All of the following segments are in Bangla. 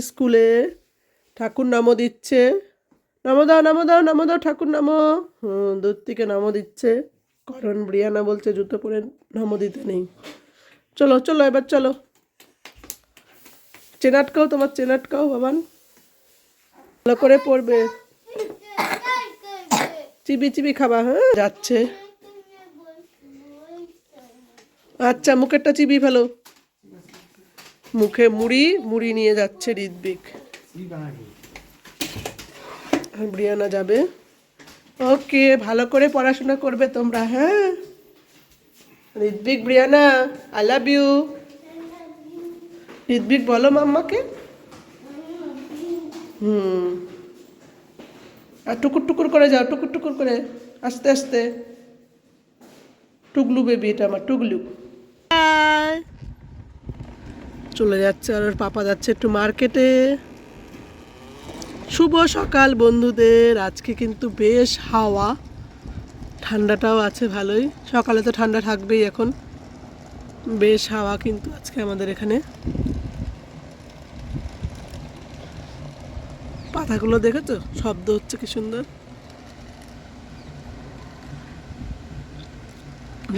স্কুলে ঠাকুর নামও দিচ্ছে। নামো দাও নামো দাও নামো দাও, ঠাকুর নামো। দূর থেকে নামও দিচ্ছে। কারণ ব্রিয়ানা বলছে, জুতো পরে নামও দিতে নেই। চলো চলো, এবার চলো। চেনাটকাও তোমার চেনাটকাও বাবান ভালো করে পড়বে চিবি চিবি খাবা হ্যাঁ? যাচ্ছে। আচ্ছা মুখেরটা চিবি ফেলো। মুখে মুড়ি মুড়ি নিয়ে যাচ্ছে ঋদ্বিক ব্রিয়ানা যাবে। ওকে, ভালো করে পড়াশোনা করবে তোমরা হ্যাঁ? Riddhik Briana I love you Riddhik বলো মাম্মাকে। হুম। আর টুকুর টুকুর করে যাও, টুকুর টুকুর করে। আস্তে আস্তে। টুগলু বেবি, এটা আমার Bye. চলে যাচ্ছে আর ওর পাপা যাচ্ছে একটু মার্কেটে। শুভ সকাল বন্ধুদের, আজকে কিন্তু বেশ হাওয়া। ঠান্ডাটাও আছে ভালোই, সকালে তো ঠান্ডা থাকবেই এখন। বেশ হাওয়া কিন্তু আজকে আমাদের এখানে। পাতাগুলো দেখেছ? শব্দ হচ্ছে কি সুন্দর।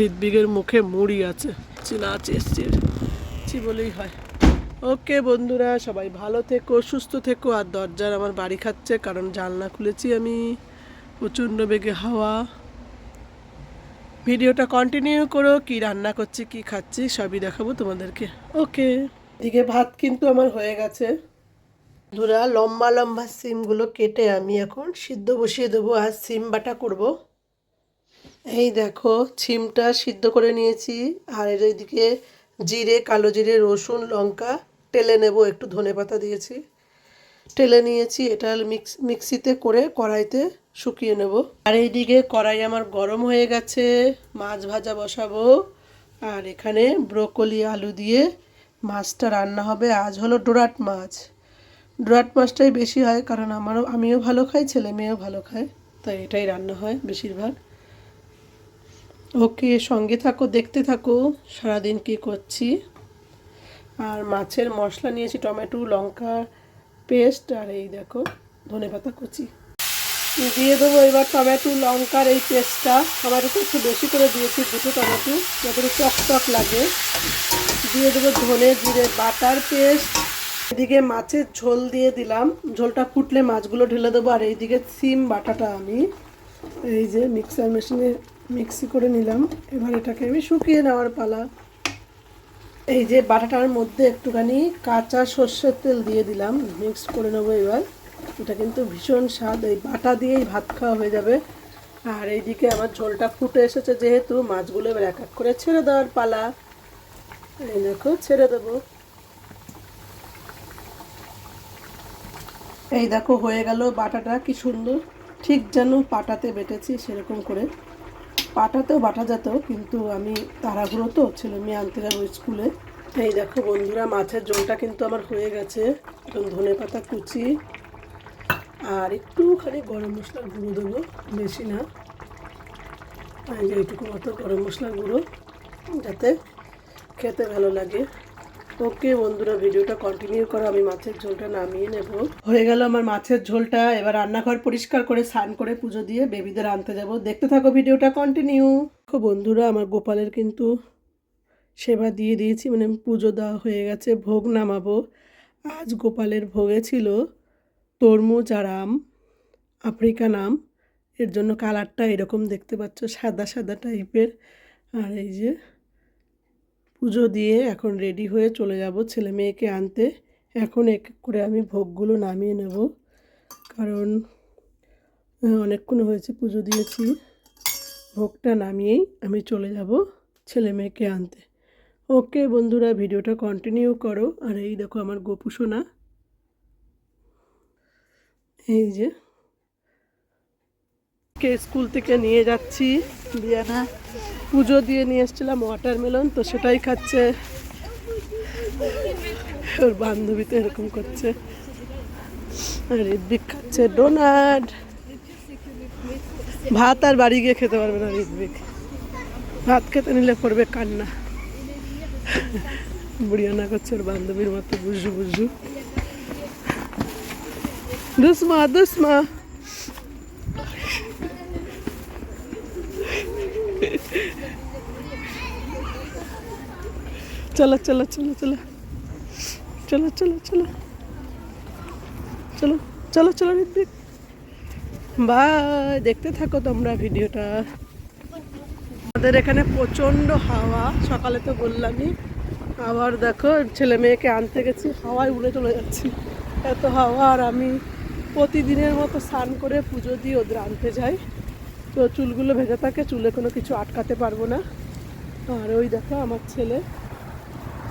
ঋদ্বিগের মুখে মুড়ি আছে, চিনা চেষ্টির চি বলেই হয়। ওকে বন্ধুরা, সবাই ভালো থেকো, সুস্থ থেকো, আর দরজার আমার বাড়ি খাচ্ছে, কারণ জানলা খুলেছি আমি। প্রচণ্ড বেগে হাওয়া। ভিডিওটা কন্টিনিউ করো, কি রান্না করছি, কি খাচ্ছি, সবই দেখাবো তোমাদেরকে। ওকে। এদিকে ভাত কিন্তু আমার হয়ে গেছে। বন্ধুরা, লম্বা লম্বা সিমগুলো কেটে আমি এখন সিদ্ধ বসিয়ে দেবো, আর সিম বাটা করব। এই দেখো ছিমটা সিদ্ধ করে নিয়েছি, আর এর এদিকে জিরে, কালো জিরে, রসুন, লঙ্কা টেলে নেব, একটু ধনে পাতা দিয়েছি। টেলে নিয়েছি, এটা মিক্স, মিক্সিতে করে কড়াইতে শুকিয়ে নেব। আর এইদিকে কড়াই আমার গরম হয়ে গেছে, মাছ ভাজা বসাবো। আর এখানে ব্রোকলি, আলু দিয়ে মাছটা রান্না হবে। আজ হলো ডোরাট মাছ। ডোরাট মাছটাই বেশি হয়, কারণ আমারও, আমিও ভালো খাই, ছেলে মেয়েও ভালো খায়। তাই এটাই রান্না হয় বেশিরভাগ। ওকে, সঙ্গে থাকো, দেখতে থাকো, সারাদিন কী করছি। আর মাছের মশলা নিয়েছি, টমেটো, লঙ্কা পেস্ট আর এই দেখো ধনে পাতা কুচি। দিয়ে দেবো এবার টমেটো, লঙ্কার এই পেস্টটা। টমেটোটা একটু বেশি করে দিয়েছি, দুটো টমেটো, যাতে টক টক লাগে। দিয়ে দেবো ধনে জিরে বাটার পেস্ট। এদিকে মাছের ঝোল দিয়ে দিলাম। ঝোলটা ফুটলে মাছগুলো ঢেলে দেবো। আর এইদিকে সিম, বাটাটা আমি এই যে মিক্সার মেশিনে মিক্সি করে নিলাম। এবার এটাকে আমি শুকিয়ে নেওয়ার পালা। এই যে বাটাটার মধ্যে একটুখানি কাঁচা সর্ষের তেল দিয়ে দিলাম মিক্স করে নেব এবার। এটা কিন্তু ভীষণ স্বাদ, এই বাটা দিয়েই ভাত খাওয়া হয়ে যাবে। আর এইদিকে আমার ঝোলটা ফুটে এসেছে যেহেতু, মাছগুলো এবার এক এক করে ছেড়ে দেওয়ার পালা। এই দেখো, ছেড়ে দেবো। এই দেখো, হয়ে গেল বাটাটা, কি সুন্দর। ঠিক যেন পাটাতে বেটেছি সেরকম করে। পাটাতেও বাটা যেত, কিন্তু আমি তাড়াহুড়ো তো, ছেলে মেয়ে আনতে যাব স্কুলে। এই দেখো বন্ধুরা, মাছের জলটা কিন্তু আমার হয়ে গেছে। এখন ধনে পাতা কুচি, আর একটুখানি গরম মশলার গুঁড়ো দেবো, বেশি না। এইটুকু মতো গরম মশলার গুঁড়ো, যাতে খেতে ভালো লাগে। ওকে বন্ধুরা, ভিডিওটা কন্টিনিউ করো, আমি মাছের ঝোলটা নামিয়ে নেব। হয়ে গেল আমার মাছের ঝোলটা, এবার রান্নাঘর পরিষ্কার করে, স্নান করে, পুজো দিয়ে বেবিদের আনতে যাব। দেখতে থাকো ভিডিওটা কন্টিনিউ বন্ধুরা, আমার গোপালের কিন্তু সেবা দিয়ে দিয়েছি মানে পুজো দেওয়া হয়ে গেছে, ভোগ নামাবো। আজ গোপালের ভোগে ছিল তরমুজ আর আম আফ্রিকান আম এর জন্য কালারটা এরকম দেখতে পাচ্ছ, সাদা সাদা টাইপের আর এই যে পুজো দিয়ে এখন রেডি হয়ে চলে যাব ছেলে মেয়েকে আনতে। এখন এক করে আমি ভোগগুলো নামিয়ে নেব। কারণ অনেকক্ষণ হয়েছে পুজো দিয়েছি। ভোগটা নামিয়েই আমি চলে যাব ছেলে মেয়েকে আনতে। ওকে বন্ধুরা, ভিডিওটা কন্টিনিউ করো। আর এই দেখো আমার গোপু সোনা। এই যে কে স্কুল থেকে নিয়ে যাচ্ছি। বিয়ানা। পুজো দিয়ে নিয়ে এসেছিলাম ওয়াটারমেলন তো সেটাই খাচ্ছে। ওর বান্ধবী তো এরকম করছে। আর ঋদ্বিক খাচ্ছে ডোনাট ভাত আর বাড়ি গিয়ে খেতে পারবে না ঋদ্বিক ভাত খেতে নিলে পড়বে কান্না। বুড়িয়ানা করছে ওর বান্ধবীর মতো বুঝু বুঝু। দুসমা দুসমা। চলো চলো চলো চলো চলো চলো চলো চলো চলো চলো ঋত্বিক। বাই, দেখতে থাকো তোমরা ভিডিওটা। আমাদের এখানে প্রচণ্ড হাওয়া, সকালে তো বললামই। আবার দেখো, ছেলে মেয়েকে আনতে গেছি, হাওয়ায় উড়ে চলে যাচ্ছি। এত হাওয়া, আর আমি প্রতিদিনের মতো স্নান করে পুজো দিয়ে ওদের আনতে যাই। তো চুলগুলো ভেজে থাকে, চুলে কোনো কিছু আটকাতে পারব না। আর ওই দেখো আমার ছেলে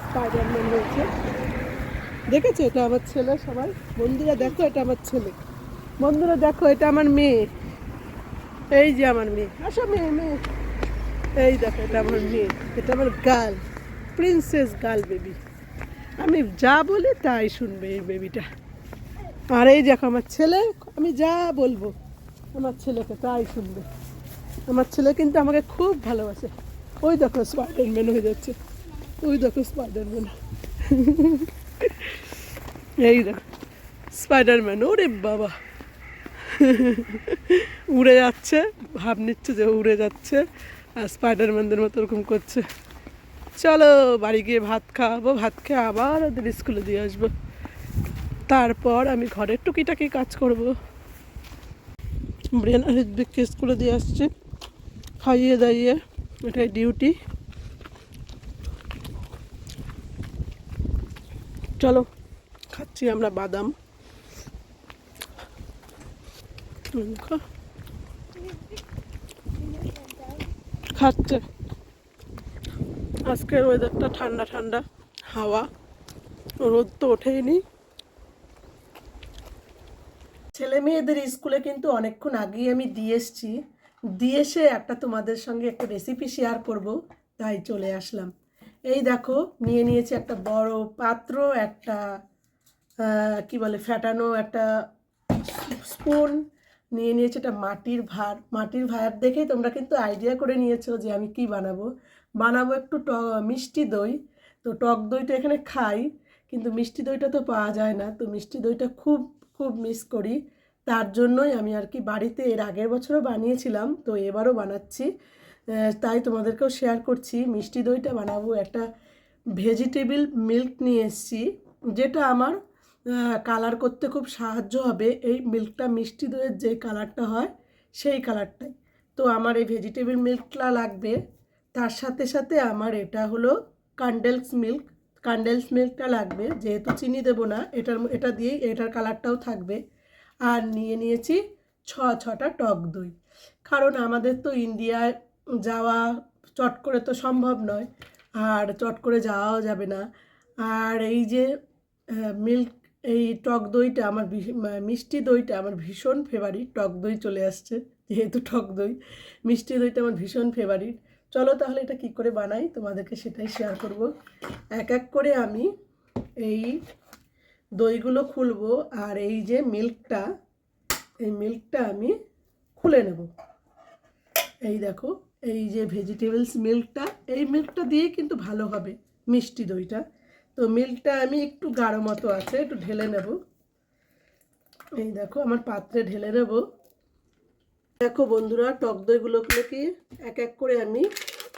স্পাইডারম্যান হয়েছে দেখেছ এটা আমার ছেলে সবাই? বন্ধুরা দেখো এটা আমার ছেলে। বন্ধুরা দেখো এটা আমার মেয়ে। এই যে আমার মেয়ে। আসো মেয়ে মেয়ে। এই দেখো এটা আমার মেয়ে। এটা আমার গার্ল প্রিন্সেস গার্ল বেবি আমি যা বলি তাই শুনবে এই বেবিটা আর এই দেখো আমার ছেলে, আমি যা বলব। আমার ছেলেকে তাই শুনবে। আমার ছেলে কিন্তু আমাকে খুব ভালোবাসে। ওই দেখো স্পাইডারম্যান হয়ে যাচ্ছে। ওই দেখো স্পাইডারম্যান এই দেখো। স্পাইডারম্যান ওরে বাবা। উড়ে যাচ্ছে, ভাব নিচ্ছে যে উড়ে যাচ্ছে আর স্পাইডারম্যানদের মতো ওরকম করছে। চলো বাড়ি গিয়ে ভাত খাওয়াবো ভাত খেয়ে আবার ওদের স্কুলে দিয়ে আসব। তারপর আমি ঘরের টুকিটাকি কাজ করব। ব্রেন হৃদবিককে স্কুলে দিয়ে আসছি। খাইয়ে দাইয়ে এটাই ডিউটি। চলো, খাচ্ছি আমরা বাদাম। খাচ্ছে। আজকের ওয়েদারটা ঠান্ডা ঠান্ডা। হাওয়া। রোদ তো ওঠেই ওঠেইনি ছেলে মেয়েদের স্কুলে কিন্তু অনেকক্ষণ আগেই আমি দিয়ে এসছি। দিয়ে এসে একটা তোমাদের সঙ্গে একটা রেসিপি শেয়ার করব। তাই চলে আসলাম। এই দেখো, নিয়ে নিয়েছি একটা বড় পাত্র, একটা কি বলে ফ্যাটানো একটা স্পুন। নিয়ে নিয়েছি একটা মাটির ভার। মাটির ভার দেখেই তোমরা কিন্তু আইডিয়া করে নিয়েছো যে আমি কি বানাবো। বানাবো একটু ট, মিষ্টি দই। তো টক দইটা এখানে খাই, কিন্তু মিষ্টি দইটা তো পাওয়া যায় না। তো মিষ্টি দইটা খুব খুব মিস করি। তার জন্যই আমি আর কি বাড়িতে এর আগের বছরও বানিয়েছিলাম, তো এবারও বানাচ্ছি। তাই তোমাদেরকেও শেয়ার করছি। মিষ্টি দইটা বানাবো, একটা ভেজিটেবল মিল্ক নিয়ে এসেছি, যেটা আমার কালার করতে খুব সাহায্য হবে। এই মিল্কটা মিষ্টি দইয়ের যে কালারটা হয়, সেই কালারটাই তো আমার এই ভেজিটেবল মিল্কটা লাগবে। তার সাথে সাথে আমার এটা হলো কান্ডেলস মিল্ক কান্ডেলস মিল্কটা লাগবে, যেহেতু চিনি দেবো না, এটার, এটা দিয়েই এটার কালারটাও থাকবে। আর নিয়ে নিয়েছি ছ, ছটা টক দই। কারণ আমাদের তো ইন্ডিয়ায় যাওয়া চট করে তো সম্ভব নয়, আর চট করে যাওয়াও যাবে না। আর এই যে মিল্ক, এই টক দইটা আমার মিষ্টি দইটা আমার ভীষণ ফেভারিট টক দই চলে আসছে, যেহেতু টক দই। মিষ্টি দইটা আমার ভীষণ ফেভারিট চলো তাহলে এটা কি করে বানাই? তোমাদেরকে সেটাই শেয়ার করব। এক এক করে আমি এই দইগুলো খুলবো আর এই যে মিল্কটা, এই মিল্কটা আমি খুলে নেব। এই দেখো, এই যে ভেজিটেবলস মিল্কটা, এই মিল্কটা দিয়ে কিন্তু ভালো হবে মিষ্টি দইটা। তো মিল্কটা আমি একটু গাঢ় মতো আছে, একটু ঢেলে নেব। এই দেখো, আমার পাত্রে ঢেলে নেব। দেখো বন্ধুরা, টক দইগুলোগুলোকে এক এক করে আমি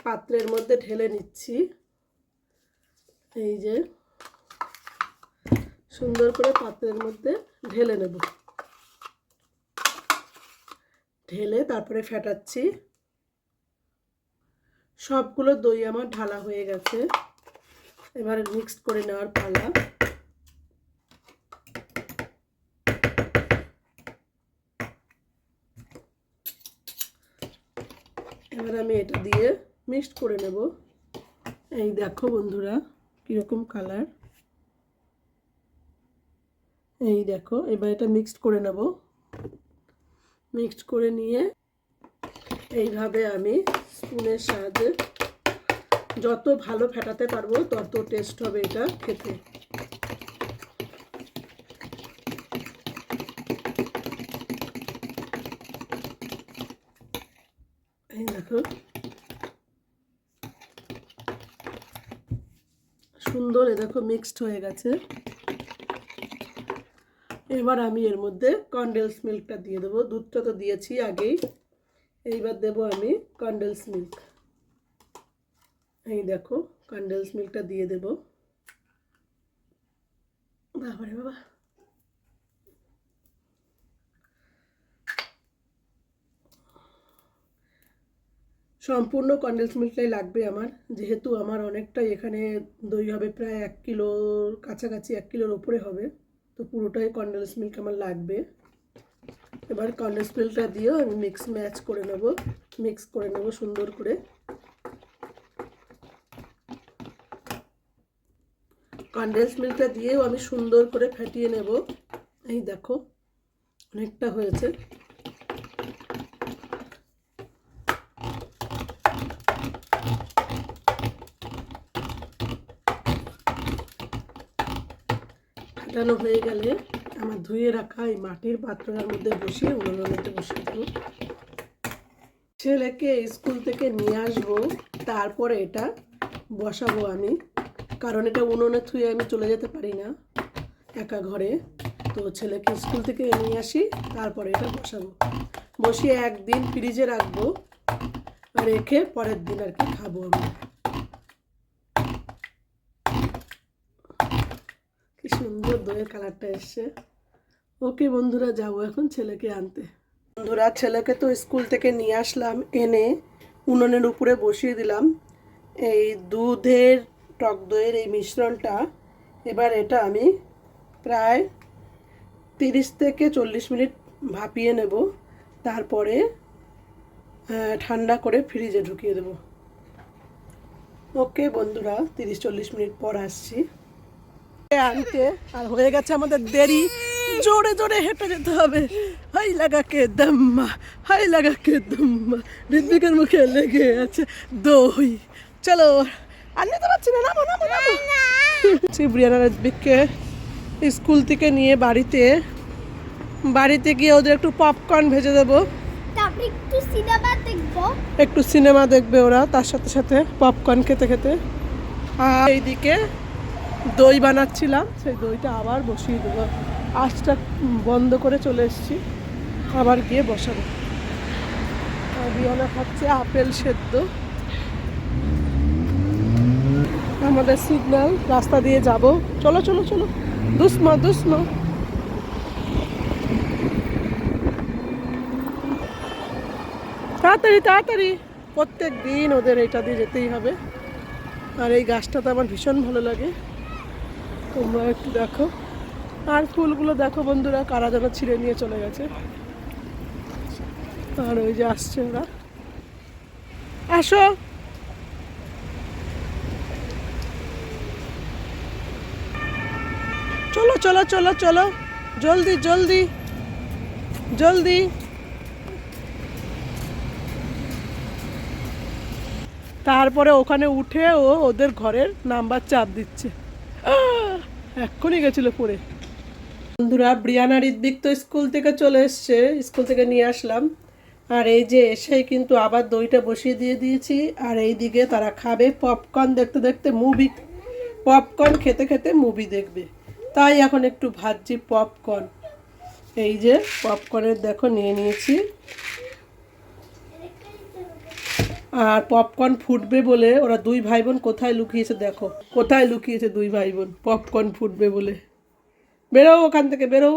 পাত্রের মধ্যে ঢেলে নিচ্ছি। এই যে সুন্দর করে পাত্রের মধ্যে ঢেলে নেব। ঢেলে তারপরে ফেটাচ্ছি। সবগুলো দই আমার ঢালা হয়ে গেছে। এবার মিক্সড করে নেওয়ার পালা। এবার আমি এটা দিয়ে মিক্সড করে নেব। এই দেখো বন্ধুরা, কীরকম কালার এই দেখো, এবার এটা মিক্সড করে নেব। মিক্সড করে নিয়ে এইভাবে আমি স্পুনের সাহায্যে যত ভালো ফেটাতে পারব, তত টেস্ট হবে এটা খেতে। এই দেখো। সুন্দর এ দেখো মিক্সড হয়ে গেছে। এবার আমি এর মধ্যে কন্ডেন্স মিল্কটা দিয়ে দেবো। দুধটা তো দিয়েছি আগেই। এইবার দেবো আমি কন্ডেন্স মিল্ক এই দেখো কন্ডেন্স মিল্কটা দিয়ে দেবো। বাবারে বাবা। সম্পূর্ণ কন্ডেন্স মিল্কটাই লাগবে আমার। যেহেতু আমার অনেকটাই এখানে দই হবে, প্রায় এক কিলোর কাছাকাছি, এক কিলোর ওপরে হবে। তো পুরোটাই কন্ডেন্স মিল্ক আমার লাগবে। এবার কন্ডেন্স মিল্কটা দিয়েও আমি মিক্স ম্যাচ করে নেব। মিক্স করে নেব সুন্দর করে। কন্ডেন্স মিল্কটা দিয়েও আমি সুন্দর করে ফেটিয়ে নেব। এই দেখো, অনেকটা হয়েছে। ফাটানো হয়ে গেলে আমার ধুয়ে রাখা এই মাটির পাত্রটার মধ্যে বসিয়ে উনুনের মধ্যে বসিয়ে দেবো। ছেলেকে স্কুল থেকে নিয়ে আসব, তারপরে এটা বসাবো আমি। কারণ এটা উনুনে থুয়ে আমি চলে যেতে পারি না একা ঘরে। তো ছেলেকে স্কুল থেকে নিয়ে আসি, তারপরে এটা বসাবো। বসিয়ে একদিন ফ্রিজে রাখব, রেখে পরের দিন আর কি খাব আমি কি সুন্দর দইয়ের কালারটা এসছে। ওকে বন্ধুরা, যাব এখন ছেলেকে আনতে। বন্ধুরা, ছেলেকে তো স্কুল থেকে নিয়ে আসলাম, এনে উনুনের উপরে বসিয়ে দিলাম। এই দুধের, টক দইয়ের এই মিশ্রণটা, এবার এটা আমি প্রায় তিরিশ থেকে চল্লিশ মিনিট ভাপিয়ে নেব। তারপরে ঠান্ডা করে ফ্রিজে ঢুকিয়ে দেবো। ওকে বন্ধুরা, তিরিশ চল্লিশ মিনিট পর আসছি। আনতে। আর হয়ে গেছে আমাদের দেরি। জোরে জোরে হেঁটে যেতে হবে। হাই লাগা কে দম্মা হাই লাগা কে দম্মা। ঋদ্বিকের মুখে লেগে আছে দই। চলো আর নিতে পারছি না নামো নামো নামো। ব্রিয়ানা স্কুল থেকে নিয়ে বাড়িতে। বাড়িতে গিয়ে ওদের একটু পপকর্ন ভেজে দেবো। একটু সিনেমা দেখব। একটু সিনেমা দেখবে ওরা তার সাথে সাথে পপকর্ন খেতে খেতে। আর এইদিকে দই বানাচ্ছিলাম, সেই দইটা আবার বসিয়ে দেবো। আঁচটা বন্ধ করে চলে এসেছি, আবার গিয়ে বসাবো। বিয়ানা খাচ্ছে আপেল সেদ্ধ। আমাদের সিগন্যাল, রাস্তা দিয়ে যাব। চলো চলো চলো। দুসমা দুসমা। তাড়াতাড়ি তাড়াতাড়ি। প্রত্যেক দিন ওদের এটা দিয়ে যেতেই হবে। আর এই গাছটা তো আমার ভীষণ ভালো লাগে। তোমরা একটু দেখো। আর ফুলগুলো দেখো বন্ধুরা, কারা যেন ছিঁড়ে নিয়ে চলে গেছে। আর ওই যে আসছে ওরা। আসো। চলো চলো চলো চলো। জলদি জলদি। জলদি। তারপরে ওখানে উঠে ও ওদের ঘরের নাম্বার চাপ দিচ্ছে! এক্ষুনি গেছিল পড়ে। বন্ধুরা, ব্রিয়ানা ঋদ্বিক তো স্কুল থেকে চলে এসছে, স্কুল থেকে নিয়ে আসলাম। আর এই যে এসেই কিন্তু আবার দইটা বসিয়ে দিয়ে দিয়েছি। আর এই দিকে তারা খাবে পপকর্ন দেখতে দেখতে মুভি পপকর্ন খেতে খেতে মুভি দেখবে। তাই এখন একটু ভাজছি পপকর্ন এই যে পপকর্নের দেখো, নিয়ে নিয়েছি। আর পপকর্ন ফুটবে বলে ওরা দুই ভাই বোন কোথায় লুকিয়েছে দেখো। কোথায় লুকিয়েছে দুই ভাই বোন পপকর্ন ফুটবে বলে। বেরো ওখান থেকে বেরো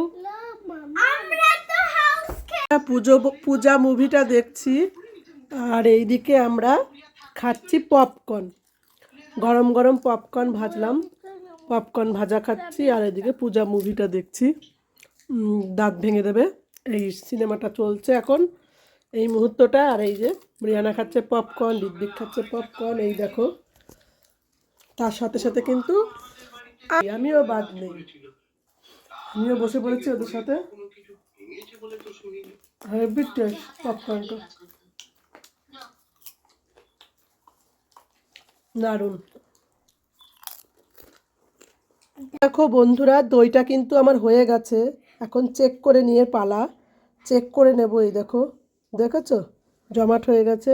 পুজো পূজা মুভিটা দেখছি। আর এইদিকে আমরা খাচ্ছি পপকর্ন গরম গরম পপকর্ন ভাজলাম। পপকর্ন ভাজা খাচ্ছি আর এদিকে পূজা মুভিটা দেখছি। দাঁত ভেঙে দেবে। এই সিনেমাটা চলছে এখন। এই মুহূর্তটা, আর এই যে রিয়ানা খাচ্ছে পপকর্ন দিব্যিক খাচ্ছে পপকর্ন এই দেখো। তার সাথে সাথে কিন্তু আমিও বাদ নেই। আমিও বসে পড়েছি ওদের সাথে। দেখো বন্ধুরা, দইটা কিন্তু আমার হয়ে গেছে। এখন চেক করে নিয়ে পালা। চেক করে নেব, এই দেখো। দেখেছ? জমাট হয়ে গেছে।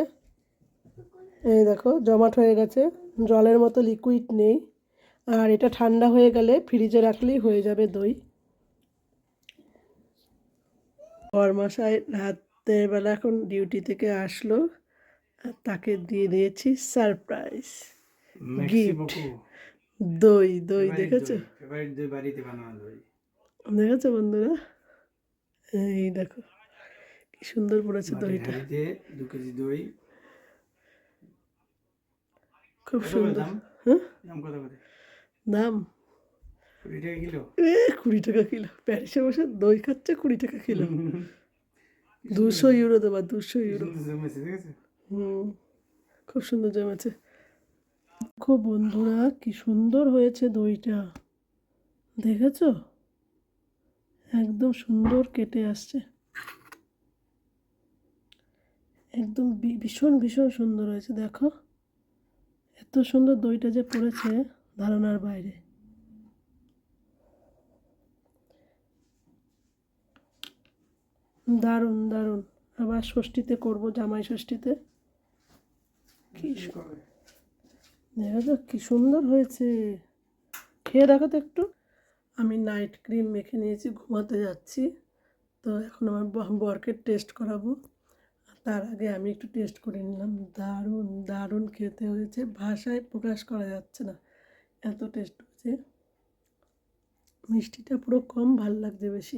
এই দেখো জমাট হয়ে গেছে। জলের মতো লিকুইড নেই। আর এটা ঠান্ডা হয়ে গেলে ফ্রিজে রাখলেই হয়ে যাবে দই। বরমশাই রাতের বেলা এখন ডিউটি থেকে আসলো। তাকে দিয়ে দিয়েছি সারপ্রাইজ গিফট দই দই দেখেছ? দেখেছ বন্ধুরা? এই দেখো। সুন্দর পড়েছে দইটা। দু কেজি দই। খুব সুন্দর। দাম? হ্যাঁ? দাম কুড়ি টাকা কিলো। এ কুড়ি টাকা কিলো। প্যারিসে বসে দই খাচ্ছে কুড়ি টাকা কিলো। দুশো ইউরো দেবা দুশো ইউরো। হুম খুব সুন্দর জমেছে। খুব বন্ধুরা কি সুন্দর হয়েছে দইটা। দেখেছ? একদম সুন্দর কেটে আসছে। একদম ভীষণ ভীষণ সুন্দর হয়েছে দেখো। এত সুন্দর দইটা যে পড়েছে ধারণার বাইরে। দারুণ দারুণ। আবার ষষ্ঠীতে করব জামাই ষষ্ঠীতে। কি? দেখো তো কি সুন্দর হয়েছে। খেয়ে দেখো তো একটু। আমি নাইট ক্রিম মেখে নিয়েছি ঘুমাতে যাচ্ছি। তো এখন আমার বরকে টেস্ট করাবো। তার আগে আমি একটু টেস্ট করে নিলাম। দারুণ দারুণ খেতে হয়েছে। ভাষায় প্রকাশ করা যাচ্ছে না। এত টেস্ট হয়েছে। মিষ্টিটা পুরো কম ভালো লাগছে বেশি।